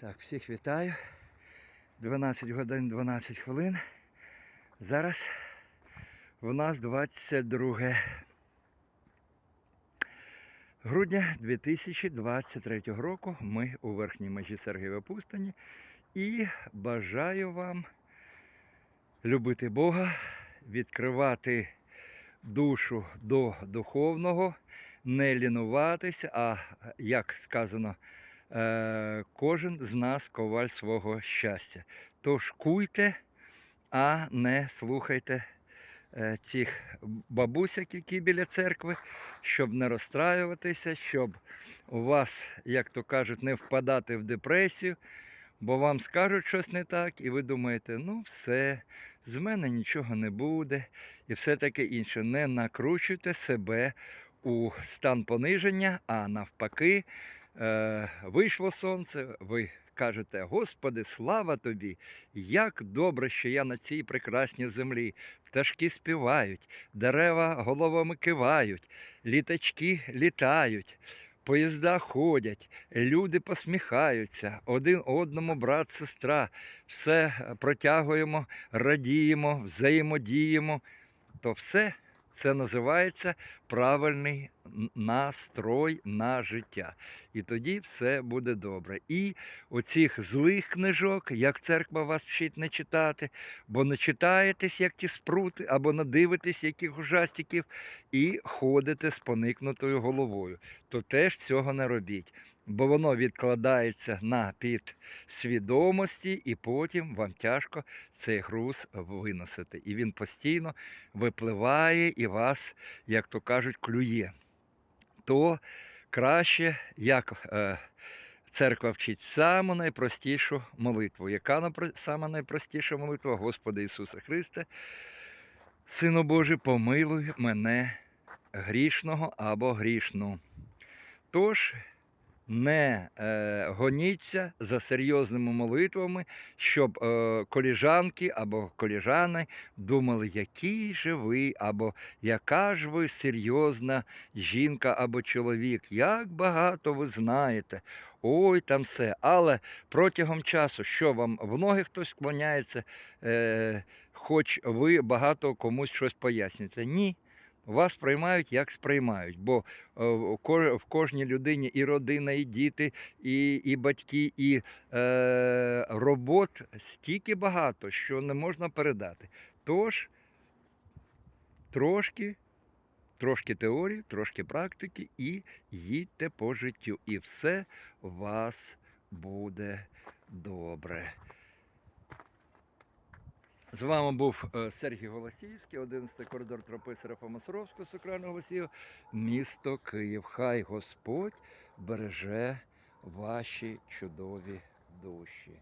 Так, всіх вітаю. 12 годин 12 хвилин. Зараз в нас 22 грудня 2023 року. Ми у верхній межі Сергієва Пустані. І бажаю вам любити Бога, відкривати душу до духовного, не лінуватися, а як сказано, кожен з нас коваль свого щастя. Тож куйте, а не слухайте е, цих бабусяк, які біля церкви, щоб не розстраюватися, щоб у вас, як то кажуть, не впадати в депресію, бо вам скажуть щось не так, і ви думаєте, ну все, з мене нічого не буде, і все таке інше. Не накручуйте себе у стан пониження, а навпаки, е, вийшло сонце, ви кажете, Господи, слава тобі! Як добре, що я на цій прекрасній землі. Пташки співають, дерева головами кивають, літачки літають. Поїзда ходять, люди посміхаються, один одному брат, сестра, все протягуємо, радіємо, взаємодіємо. То все це називається правильний настрой на життя. І тоді все буде добре. І оцих злих книжок, як церква вас вчить не читати, бо не читаєтесь, як ті спрути, або надивитесь яких ужастиків, і ходите з поникнутою головою. То теж цього не робіть. Бо воно відкладається на підсвідомості, і потім вам тяжко цей груз виносити. І він постійно випливає і вас, як то кажуть, клює. То краще, як е, церква вчить, саму найпростішу молитву. Яка сама найпростіша молитва? Господи Ісусе Христе, Сину Божий, помилуй мене грішного або грішну. Тож не е, гоніться за серйозними молитвами, щоб е, коліжанки або коліжани думали, який же ви, або яка ж ви серйозна жінка або чоловік, як багато ви знаєте. Ой, там все. Але протягом часу, що вам в ноги хтось склоняється, е, хоч ви багато комусь щось пояснюєте. Ні. Вас сприймають, як сприймають, бо е, в кожній людині і родина, і діти, і, і батьки, і е, робот стільки багато, що не можна передати. Тож трошки, трошки теорії, трошки практики і їдьте по життю. І все у вас буде добре. З вами був е, Сергій Голосійський, 11 коридор тропи Серафа Суровського, Сокрального Голосію, місто Київ. Хай Господь береже ваші чудові душі.